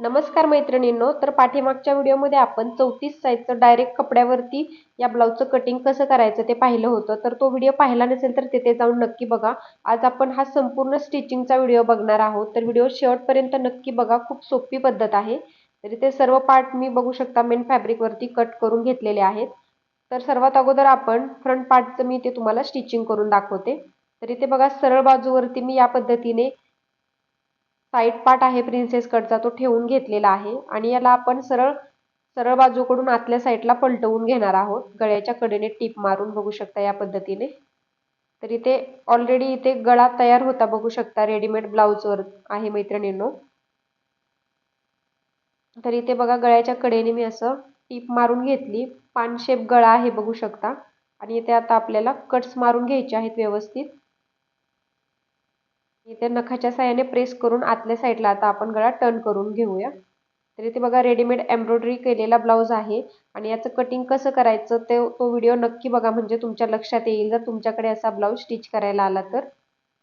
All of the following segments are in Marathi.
नमस्कार मैत्रिणींनो तर पाठीमागच्या व्हिडिओमध्ये आपण चौतीस साईजचं डायरेक्ट कपड्यावरती या ब्लाऊजचं कटिंग कसं करायचं ते पाहिलं होतं. तर तो व्हिडिओ पाहिला नसेल तर तिथे जाऊन नक्की बघा. आज आपण हा संपूर्ण स्टिचिंगचा व्हिडिओ बघणार आहोत. तर व्हिडिओ शेवटपर्यंत नक्की बघा. खूप सोपी पद्धत आहे. तर इथे सर्व पार्ट मी बघू शकता मेन फॅब्रिकवरती कट करून घेतलेले आहेत. तर सर्वात अगोदर आपण फ्रंट पार्टचं मी इथे तुम्हाला स्टिचिंग करून दाखवते. तर इथे बघा सरळ बाजूवरती मी या पद्धतीने साईड पार्ट आहे प्रिन्सेस कटचा तो ठेवून घेतलेला आहे. आणि याला आपण सरळ सरळ बाजूकडून आतल्या साईडला पलटवून घेणार आहोत. गळ्याच्या कडेने टीप मारून बघू शकता या पद्धतीने. तर इथे ऑलरेडी इथे गळा तयार होता बघू शकता. रेडीमेड ब्लाऊजवर आहे मैत्रिणींनो. तर इथे बघा गळ्याच्या कडेने मी असं टीप मारून घेतली. पान शेप गळा आहे बघू शकता. आणि इथे आता आपल्याला कट्स मारून घ्यायचे आहेत व्यवस्थित. इथे नखाच्या साह्याने प्रेस करून आतल्या साईडला आता आपण गळा टर्न करून घेऊया. तर इथे बघा रेडीमेड एम्ब्रॉयडरी केलेला ब्लाऊज आहे आणि याचं कटिंग कसं करायचं ते तो व्हिडिओ नक्की बघा म्हणजे तुमच्या लक्षात येईल जर तुमच्याकडे असा ब्लाऊज स्टिच करायला आला तर.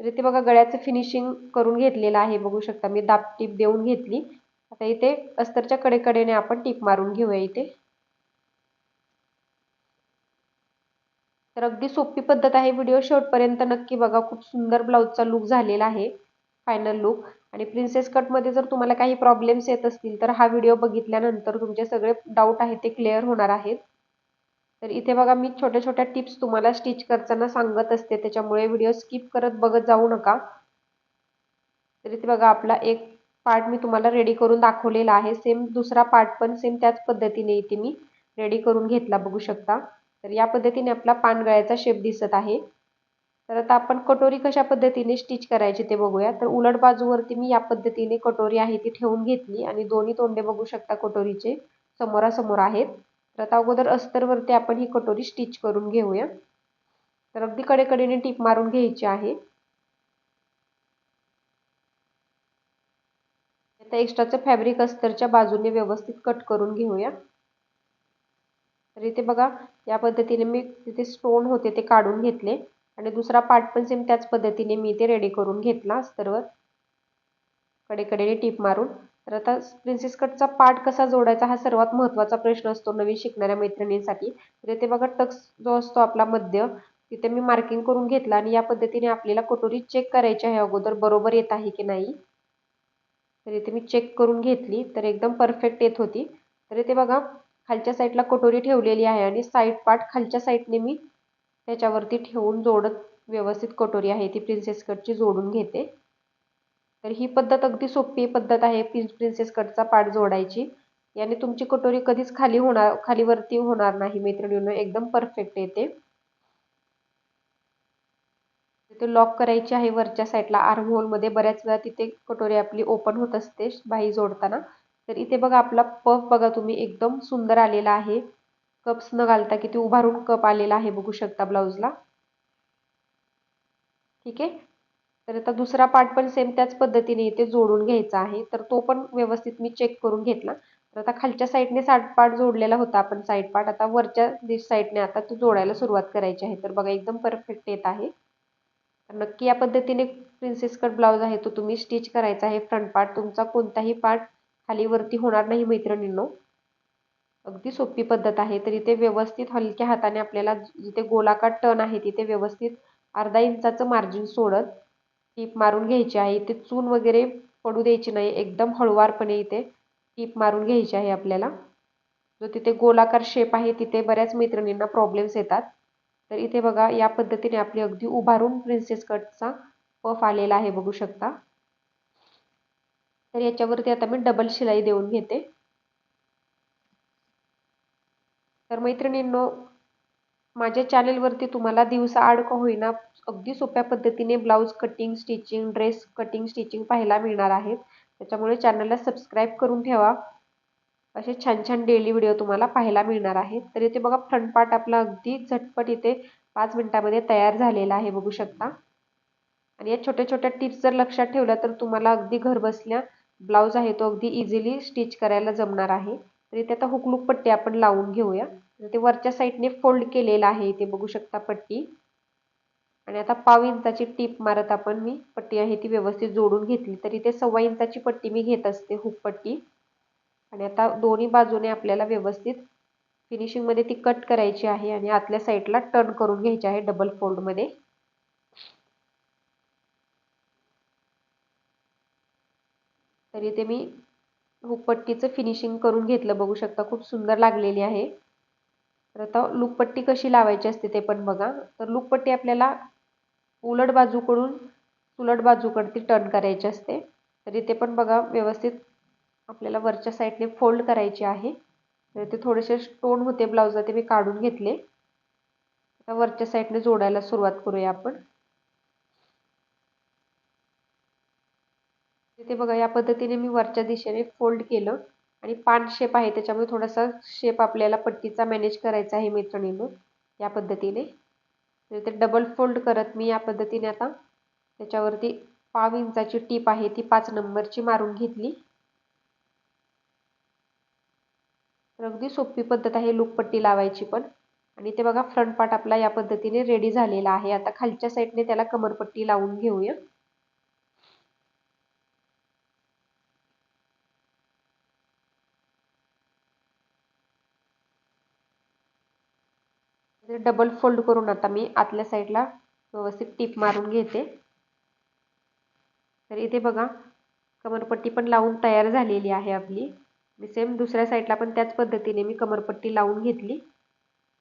तर इथे बघा गळ्याचं फिनिशिंग करून घेतलेलं आहे बघू शकता. मी दाब टीप देऊन घेतली. आता इथे अस्तरच्या कडेकडेने आपण टीप मारून घेऊया इथे. तर अगदी सोपी पद्धत आहे. व्हिडिओ शेवटपर्यंत नक्की बघा. खूप सुंदर ब्लाऊजचा लुक झालेला आहे. फायनल लुक आणि प्रिन्सेस कटमध्ये जर तुम्हाला काही प्रॉब्लेम्स येत असतील तर हा व्हिडिओ बघितल्यानंतर तुमचे सगळे डाऊट आहेत ते क्लिअर होणार आहेत. तर इथे बघा मी छोट्या छोट्या टिप्स तुम्हाला स्टिच करताना सांगत असते. त्याच्यामुळे व्हिडिओ स्किप करत बघत जाऊ नका. तर इथे बघा आपला एक पार्ट मी तुम्हाला रेडी करून दाखवलेला आहे. सेम दुसरा पार्ट पण सेम त्याच पद्धतीने इथे मी रेडी करून घेतला. बघू शकता. तर या पद्धतीने आपला पानगळ्याचा शेप दिसत आहे. तर आता आपण कटोरी कशा पद्धतीने स्टिच करायची ते बघूया. तर उलट बाजूवरती मी या पद्धतीने कटोरी आहे ती ठेवून घेतली आणि दोन्ही तोंडे बघू शकता कटोरीचे समोरासमोर आहेत. तर आता अगोदर अस्तरवरती आपण ही कटोरी स्टिच करून घेऊया. तर अगदी कडेकडेने टीप मारून घ्यायची आहे. आता एक्स्ट्राचं फॅब्रिक अस्तरच्या बाजूने व्यवस्थित कट करून घेऊया. तर इथे बघा या पद्धतीने मी तिथे स्टोन होते ते काढून घेतले. आणि दुसरा पार्ट पण सेम त्याच पद्धतीने मी ते रेडी करून घेतला अस्तरवर. कडेकडेने टीप मारून. तर आता प्रिन्सेस कटचा पार्ट कसा जोडायचा हा सर्वात महत्त्वाचा प्रश्न असतो नवीन शिकणाऱ्या मैत्रिणींसाठी. तर इथे बघा टक्स जो असतो आपला मध्य तिथे मी मार्किंग करून घेतला आणि या पद्धतीने आपल्याला कटोरी चेक करायची आहे अगोदर बरोबर येत आहे की नाही. तर इथे मी चेक करून घेतली तर एकदम परफेक्ट येत होती. तर इथे बघा खालच्या साईडला कटोरी ठेवलेली आहे आणि साईड पार्ट खालच्या साईडने मी त्याच्यावरती ठेवून जोडत व्यवस्थित कटोरी आहे ती प्रिन्सेस कटची जोडून घेते. तर ही पद्धत अगदी सोपी पद्धत आहे प्रिन्सेस कटचा पार्ट जोडायची. याने तुमची कटोरी कधीच खाली होणार खालीवरती होणार नाही मैत्रिणीनं एकदम परफेक्ट येते. तिथे लॉक करायची आहे वरच्या साईडला आर्म होलमध्ये बऱ्याच वेळा तिथे कटोरी आपली ओपन होत असते बाही जोडताना. तर इथे बघा आपला पफ बघा तुम्ही एकदम सुंदर आलेला आहे. कप्स न घालता किती उभारून कप आलेला आहे बघू शकता ब्लाऊजला. ठीक आहे? तर आता दुसरा पार्ट पण सेम त्याच पद्धतीने इथे जोडून घ्यायचा आहे. तर तो पण व्यवस्थित मी चेक करून घेतला. तर आता खालच्या साईडने साठ पार्ट जोडलेला होता आपण साईड पार्ट. आता वरच्या साईडने आता तो जोडायला सुरुवात करायची आहे. तर बघा एकदम परफेक्ट येत आहे. तर नक्की या पद्धतीने प्रिन्सेस कट ब्लाऊज आहे तो तुम्ही स्टिच करायचा आहे. फ्रंट पार्ट तुमचा कोणताही पार्ट खाली वरती होणार नाही मैत्रिणींनो. अगदी सोपी पद्धत आहे. तर इथे व्यवस्थित हलक्या हाताने आपल्याला जिथे गोलाकार टन आहे तिथे व्यवस्थित अर्धा इंचाचं मार्जिन सोडत टीप मारून घ्यायची आहे. इथे चून वगैरे पडू द्यायची नाही. एकदम हळुवारपणे इथे टीप मारून घ्यायची आहे आपल्याला. जो तिथे गोलाकार शेप आहे तिथे बऱ्याच मैत्रिणींना प्रॉब्लेम्स येतात. तर इथे बघा या पद्धतीने आपली अगदी उभारून प्रिन्सेस कटचा पफ आलेला आहे बघू शकता. तर याच्यावरती आता मी डबल शिलाई देऊन घेते. तर मैत्रिणींनो माझ्या चॅनेलवरती तुम्हाला दिवसा आड का होईना अगदी सोप्या पद्धतीने blouse cutting stitching dress cutting stitching पाहायला मिळणार आहेत. त्याच्यामुळे चॅनलला सबस्क्राईब करून ठेवा. असे छान छान डेली व्हिडिओ तुम्हाला पाहायला मिळणार आहेत. तर इथे बघा फ्रंट पार्ट आपला अगदी झटपट इथे पाच मिनिटामध्ये तयार झालेला आहे बघू शकता. आणि या छोट्या छोट्या टिप्स जर लक्षात ठेवल्या तर तुम्हाला अगदी घर बसल्या ब्लाऊज आहे तो अगदी इझिली स्टिच करायला जमणार आहे. तर इथे आता हुकलूक पट्टी आपण लावून घेऊया. ते वरच्या साईडने फोल्ड केलेलं आहे. इथे बघू शकता पट्टी. आणि आता पाव इंचाची टीप मारत आपण मी. पट्टी आहे ती व्यवस्थित जोडून घेतली. तर इथे सव्वा इंचाची पट्टी मी घेत असते हुक पट्टी. आणि आता दोन्ही बाजूने आपल्याला व्यवस्थित फिनिशिंगमध्ये ती कट करायची आहे. आणि आतल्या साईडला टर्न करून घ्यायची आहे डबल फोल्डमध्ये तर इथे मी हुकपट्टीचं फिनिशिंग करून घेतलं. बघू शकता खूप सुंदर लागलेली आहे. तर आता लूकपट्टी कशी लावायची असते ते पण बघा. तर लूकपट्टी आपल्याला उलट बाजूकडून उलट बाजूकडती टर्न करायची असते. तर इथे पण बघा व्यवस्थित आपल्याला वरच्या साईडने फोल्ड करायची आहे. तर ते थोडेसे स्टोन होते ब्लाऊजला ते मी काढून घेतले. आता वरच्या साईडने जोडायला सुरुवात करूया आपण. ते बघा या पद्धतीने मी वरच्या दिशेने फोल्ड केलं आणि पान शेप आहे त्याच्यामुळे थोडासा शेप आपल्याला पट्टीचा मॅनेज करायचा आहे मैत्रिणीनं या पद्धतीने. ते डबल फोल्ड करत मी या पद्धतीने आता त्याच्यावरती पाव इंचाची टीप आहे ती पाच नंबरची मारून घेतली. तर अगदी सोपी पद्धत आहे लुकपट्टी लावायची पण. आणि ते बघा फ्रंट पार्ट आपला या पद्धतीने रेडी झालेला आहे. आता खालच्या साईडने त्याला कमरपट्टी लावून घेऊया. डबल फोल्ड करून आता मी आतल्या साईडला व्यवस्थित टीप मारून घेते. तर इथे बघा कमरपट्टी पण लावून तयार झालेली आहे आपली. मी सेम दुसऱ्या साईडला पण त्याच पद्धतीने मी कमरपट्टी लावून घेतली.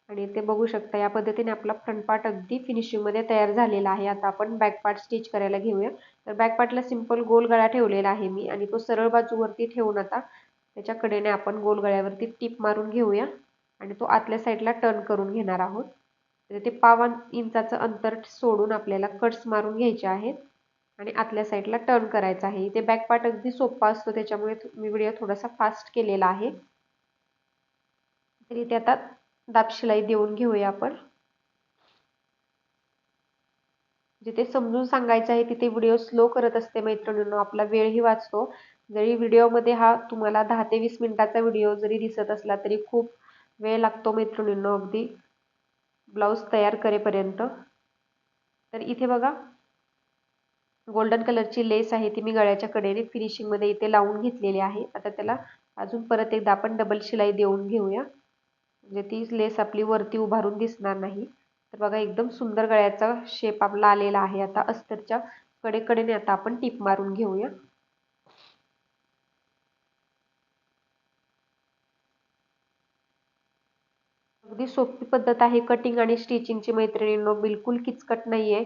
आणि ते बघू शकता या पद्धतीने आपला फ्रंट पार्ट अगदी फिनिशिंगमध्ये तयार झालेला आहे. आता आपण बॅक पार्ट स्टिच करायला घेऊया. तर बॅक पार्टला सिंपल गोल गळा ठेवलेला आहे मी. आणि तो सरळ बाजूवरती ठेवून आता त्याच्या कडेने आपण गोल गळ्यावरती टीप मारून घेऊया. आणि तो आतल्या साईडला टर्न करून घेणार आहोत. तर ते पावन इंचाचं अंतर सोडून आपल्याला कट्स मारून घ्यायचे आहेत. आणि आतल्या साईडला टर्न करायचा आहे. इथे बॅक पार्ट अगदी सोपा असतो. त्याच्यामुळे मी व्हिडिओ थोडासा फास्ट केलेला आहे. तर इथे आता दाब शिलाई देऊन घेऊया आपण. जिथे समजून सांगायचं आहे तिथे व्हिडिओ स्लो करत असते मैत्रिणींनो. आपला वेळही वाचतो. जरी व्हिडिओमध्ये हा तुम्हाला दहा ते वीस मिनिटाचा व्हिडिओ जरी दिसत असला तरी खूप वेळ लागतो मैत्रिणींनो अगदी. ब्लाऊज तयार करेपर्यंत. तर इथे बघा. गोल्डन कलरची लेस आहे ती मी गळ्याच्या कडेने फिनिशिंगमध्ये इथे लावून घेतलेली आहे. आता त्याला अजून परत एकदा आपण डबल शिलाई देऊन घेऊया. म्हणजे ती लेस आपली वरती उभारून दिसणार नाही. तर बघा एकदम सुंदर गळ्याचा शेप आपला आलेला आहे. आता अस्तरच्या कडेकडेने आता आपण टीप मारून घेऊया. अगदी सोपी पद्धत आहे. कटिंग आणि स्टिचिंगची मैत्रिणींनो बिलकुल किचकट नाही आहे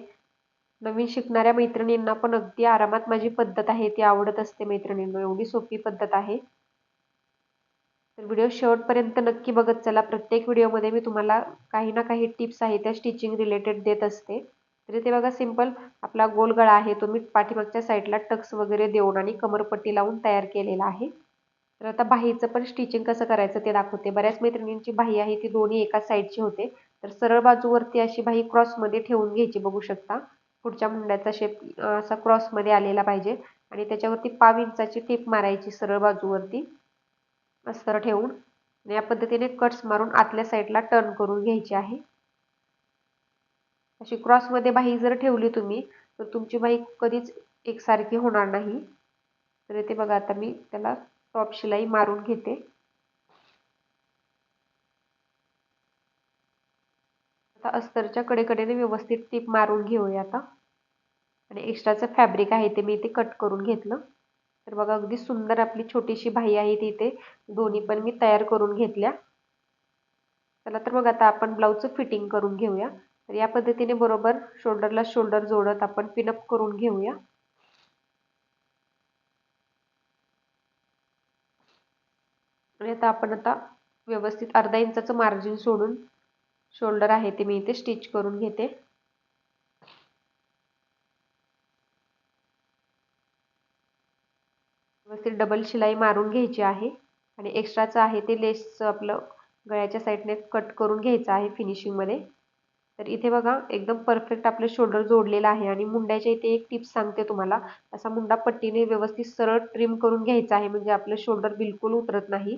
नवीन शिकणाऱ्या मैत्रिणींना पण अगदी आरामात माझी पद्धत आहे ती आवडत असते मैत्रिणींनो. एवढी सोपी पद्धत आहे. तर व्हिडिओ शेवटपर्यंत नक्की बघत चला. प्रत्येक व्हिडिओमध्ये मी तुम्हाला काही ना काही टिप्स आहे त्या स्टिचिंग रिलेटेड देत असते. तरी ते बघा सिंपल आपला गोल गळा आहे तो मी पाठीमागच्या साईडला टक्स वगैरे देऊन आणि कमरपट्टी लावून तयार केलेला आहे. तर आता बाहीचं पण स्टिचिंग कसं करायचं ते दाखवते. बऱ्याच मैत्रिणींची बाही आहे ती दोन्ही एकाच साईडची होते. तर सरळ बाजूवरती अशी बाही क्रॉसमध्ये ठेवून घ्यायची बघू शकता. पुढच्या मुंड्याचा शेप असा क्रॉसमध्ये आलेला पाहिजे. आणि त्याच्यावरती पाव इंचाची टीप मारायची सरळ बाजूवरती. अस्तर ठेवून. आणि या पद्धतीने कट्स मारून आतल्या साईडला टर्न करून घ्यायची आहे. अशी क्रॉसमध्ये बाही जर ठेवली तुम्ही तर तुमची बाही कधीच एकसारखी होणार नाही. तर इथे बघा आता मी त्याला टॉप शिलाई मारून घेते. आता अस्तरच्या कडेकडेने व्यवस्थित टीप मारून घेऊया आता. आणि एक्स्ट्राचं फॅब्रिक आहे ते मी इथे कट करून घेतलं. तर बघा अगदी सुंदर आपली छोटीशी भाई आहे ती इथे. दोन्ही पण मी तयार करून घेतल्या. चला तर मग आता आपण ब्लाऊजचं फिटिंग करून घेऊया. तर या पद्धतीने बरोबर शोल्डरला शोल्डर जोडत आपण पिनअप करून घेऊया. आणि आता आपण आता व्यवस्थित अर्धा इंचाचं मार्जिन सोडून शोल्डर आहे ते मी इथे स्टिच करून घेते. व्यवस्थित डबल शिलाई मारून घ्यायची आहे आणि एक्स्ट्राचं आहे ते लेसचं आपलं गळ्याच्या साईडने कट करून घ्यायचं आहे फिनिशिंगमध्ये तर इथे बघा एकदम परफेक्ट आपलं शोल्डर जोडलेलं आहे आणि मुंड्याच्या इथे एक टिप्स सांगते तुम्हाला. असा मुंडा पट्टीने व्यवस्थित सरळ ट्रिम करून घ्यायचा आहे म्हणजे आपलं शोल्डर बिलकुल उतरत नाही.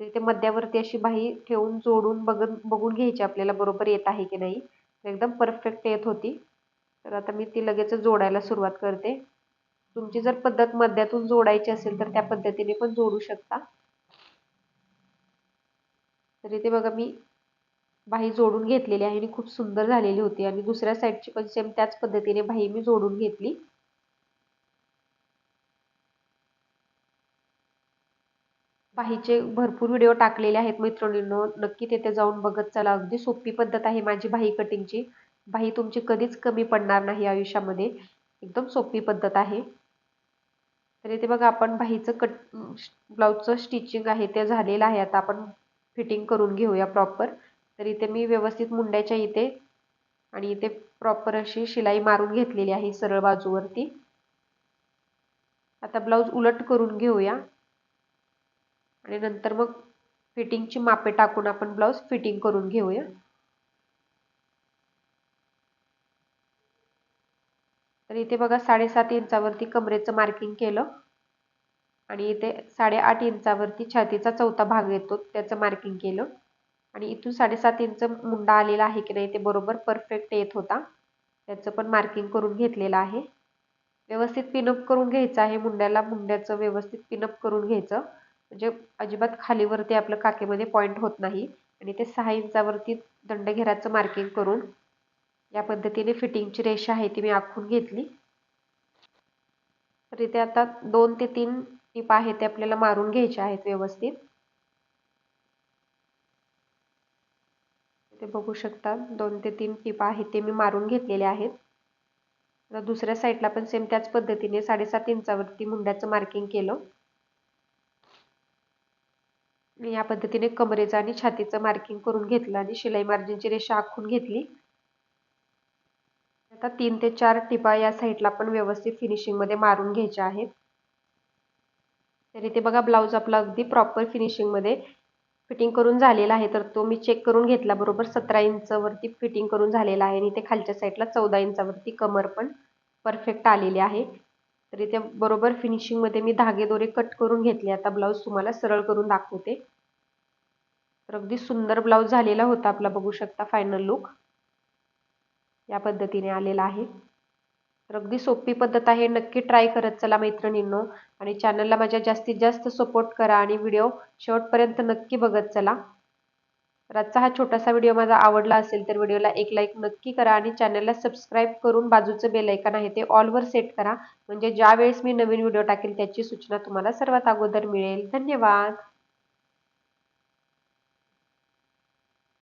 तिथे मध्यावरती अशी बाही ठेवून जोडून बघून बघून घ्यायची आपल्याला बरोबर येत आहे की नाही. एकदम परफेक्ट येत होती. तर आता मी ती लगेच जोडायला सुरुवात करते. तुमची जर पद्धत मध्यातून जोडायची असेल तर त्या पद्धतीने पण जोडू शकता. तर इथे बघा मी बाही जोडून घेतलेली आहे आणि खूप सुंदर झालेली होती. आणि दुसऱ्या साईडची पण सेम त्याच पद्धतीने बाही मी जोडून घेतली. बाहीचे भरपूर व्हिडिओ टाकलेले आहेत मैत्रिणींनो. नक्की तिथे जाऊन बघत चला. अगदी सोपी पद्धत आहे माझी भाई कटिंगची भाई तुमची कधीच कमी पडणार नाही आयुष्यामध्ये. एकदम सोपी पद्धत आहे. तर इथे बघा आपण भाईचं कट ब्लाऊजचं स्टिचिंग आहे ते झालेलं आहे. आता आपण फिटिंग करून घेऊया प्रॉपर तर इथे मी व्यवस्थित मुंड्याच्या इथे आणि इथे प्रॉपर अशी शिलाई मारून घेतलेली आहे सरळ बाजूवरती. आता ब्लाऊज उलट करून घेऊया. आणि नंतर मग फिटिंगची मापे टाकून आपण ब्लाऊज फिटिंग करून घेऊया. तर इथे बघा साडेसात इंचावरती कमरेचं मार्किंग केलं. आणि इथे साडेआठ इंचावरती छातीचा चौथा भाग येतो त्याचं मार्किंग केलं. आणि इथून साडेसात इंच मुंडा आलेला आहे की नाही ते बरोबर परफेक्ट येत होता. त्याचं पण मार्किंग करून घेतलेलं आहे. व्यवस्थित पिनअप करून घ्यायचं आहे मुंड्याला मुंड्याचं व्यवस्थित पिनअप करून घ्यायचं. म्हणजे अजिबात खालीवरती आपलं काकेमध्ये पॉईंट होत नाही. आणि ते सहा इंचावरती दंडघेराचं मार्किंग करून या पद्धतीने फिटिंगची रेषा आहे ती मी आखून घेतली. तर इथे आता दोन ते तीन टिप आहेत ते आपल्याला मारून घ्यायचे आहेत व्यवस्थित. ते बघू शकता दोन ते तीन टीप आहेत ते मी मारून घेतलेले आहेत. दुसऱ्या साईडला पण सेम त्याच पद्धतीने साडेसात इंचावरती मुंड्याचं मार्किंग केलं. मी या पद्धतीने कमरेचं आणि छातीचं मार्किंग करून घेतलं आणि शिलाई मार्जिनची रेषा आखून घेतली. आता तीन ते चार टिपा या साईडला पण व्यवस्थित फिनिशिंगमध्ये मारून घ्यायच्या आहेत. तर इथे बघा ब्लाऊज आपला अगदी प्रॉपर फिनिशिंगमध्ये फिटिंग करून झालेला आहे. तर तो मी चेक करून घेतला बरोबर सतरा इंचवरती फिटिंग करून झालेला आहे आणि इथे खालच्या साईडला चौदा इंचावरती कमर पण परफेक्ट आलेली आहे. तर इथे बरोबर फिनिशिंगमध्ये मी धागे दोरे कट करून घेतले. आता ब्लाऊज तुम्हाला सरळ करून दाखवते. तर अगदी सुंदर ब्लाऊज झालेला होता आपला बघू शकता फायनल लुक या पद्धतीने आलेला आहे. तर अगदी सोपी पद्धत आहे. नक्की ट्राय करत चला मैत्रिणींनो. आणि चॅनलला माझ्या जास्तीत जास्त सपोर्ट करा आणि व्हिडिओ शेवटपर्यंत नक्की बघत चला. तर आजचा हा छोटासा व्हिडिओ माझा आवडला असेल तर व्हिडिओला एक लाईक नक्की करा आणि चॅनलला सबस्क्राईब करून बाजूचं बेल ऐकन आहे ते ऑलवर सेट करा. म्हणजे ज्या वेळेस मी नवीन व्हिडिओ टाकेल त्याची सूचना तुम्हाला सर्वात अगोदर मिळेल. धन्यवाद.